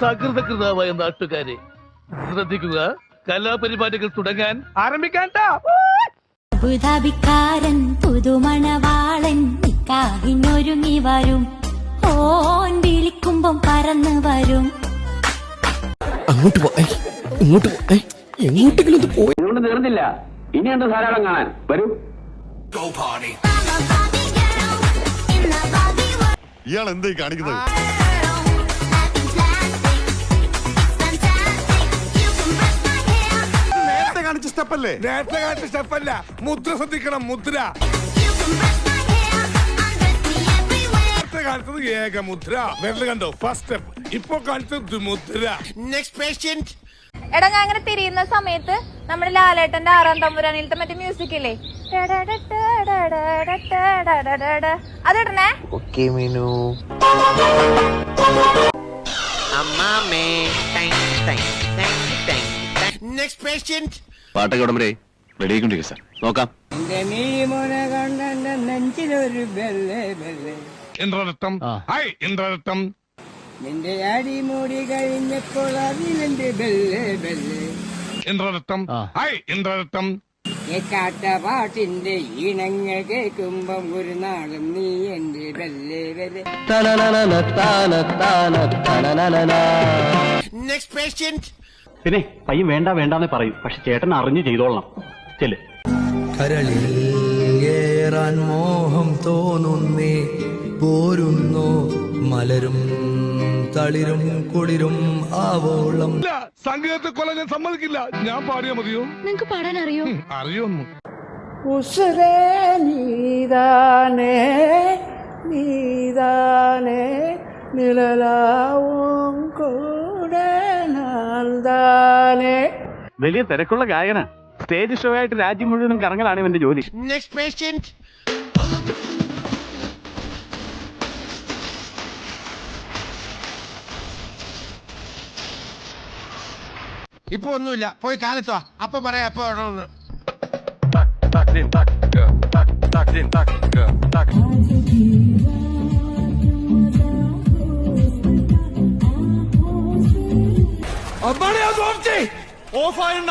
സകൃതകൃതാവായ നാട്ടുകാരെ ശ്രദ്ധിക്കുക. കലാപരിപാടികൾ തുടങ്ങാൻ ആരംഭിക്കാൻ അബുദാബിക്കാരൻ പുതുമണവാളൻ നിക്കാഹിനൊരുങ്ങി വരും. ഓൻ വിളിക്കുമ്പം പറന്ന് വരും. അങ്ങോട്ട് പോയി ഇങ്ങോട്ട് പോ എങ്ങോട്ടെങ്കിലും ഒന്ന് പോയി. നിങ്ങളുടെ തീർന്നില്ല. ഇനിയുണ്ട് ധാരാളം കാണാൻ? വരൂ. ഇയാൾ എന്തായി കാണിക്കുന്നത്? സ്റ്റെപ്പല്ലേ? നേരത്തെ കാണിച്ച സ്റ്റെപ്പല്ല. മുദ്ര ശ്രദ്ധിക്കണം മുദ്ര. കാണിച്ചത് ഏക മുദ്ര വിരൽ കണ്ടോ? ഫസ്റ്റ് സ്റ്റെപ്പ് ഇപ്പൊ കാണിച്ചത് മുദ്ര എടാ ഞാൻ അങ്ങനെ തിരിയുന്ന സമയത്ത് നമ്മുടെ ലാലേട്ടന്റെ ആറാം തമ്പുരാനിലത്തെ മറ്റേ മ്യൂസിക് ഇല്ലേ? അതിടണേ? പാട്ടൊക്കെ ഉടമ്പരേ റെഡിയായിക്കൊണ്ടിരിക്കുക സാർ. നോക്കാം. ഇന്ദ്രരത്നം. ഹായ് ഇന്ദ്രരത്നം. നിന്റെ അടിമുടി കഴിഞ്ഞപ്പോൾ അതിലെന്റെ ബെല്ലെ ബെല്ലെ. ഇന്ദ്രരത്നം. ഹായ് ഇന്ദ്രരത്നം. കേക്കാത്ത പാട്ടിന്റെ ഈണങ്ങൾ കേൾക്കുമ്പം ഒരു നാളും നീ എന്റെ ബെല്ലെ ബെല്ലെ. പിന്നെ പയ്യൻ വേണ്ട വേണ്ടെന്ന് പറയും. പക്ഷെ ചേട്ടൻ അറിഞ്ഞു ചെയ്തോളണം. ചെൽ കരളിൽ ഏറാൻ മോഹം തോന്നുന്നേ പോരുന്നു മലരും തളിരും കുളിരും ആവോളം. ഇല്ല സംഗീതത്തെ കൊല ഞാൻ സമ്മതിക്കില്ല. ഞാൻ പാടിയാ മതിയോ? നിങ്ങക്ക് പാടാൻ അറിയോ? ഉം, ഉസരേ നീതാനേ നീതാനേ നിഴലാവും വലിയ തിരക്കുള്ള ഗായന സ്റ്റേജ് ഷോ ആയിട്ട് രാജ്യം മുഴുവനും കറങ്ങലാണ് ഇവന്റെ ജോലി. ഇപ്പൊ ഒന്നുമില്ല. പോയി കാലത്തോ അപ്പൊ പറയാ എപ്പോ വേണമെന്ന് ഓഫായിണ്ണ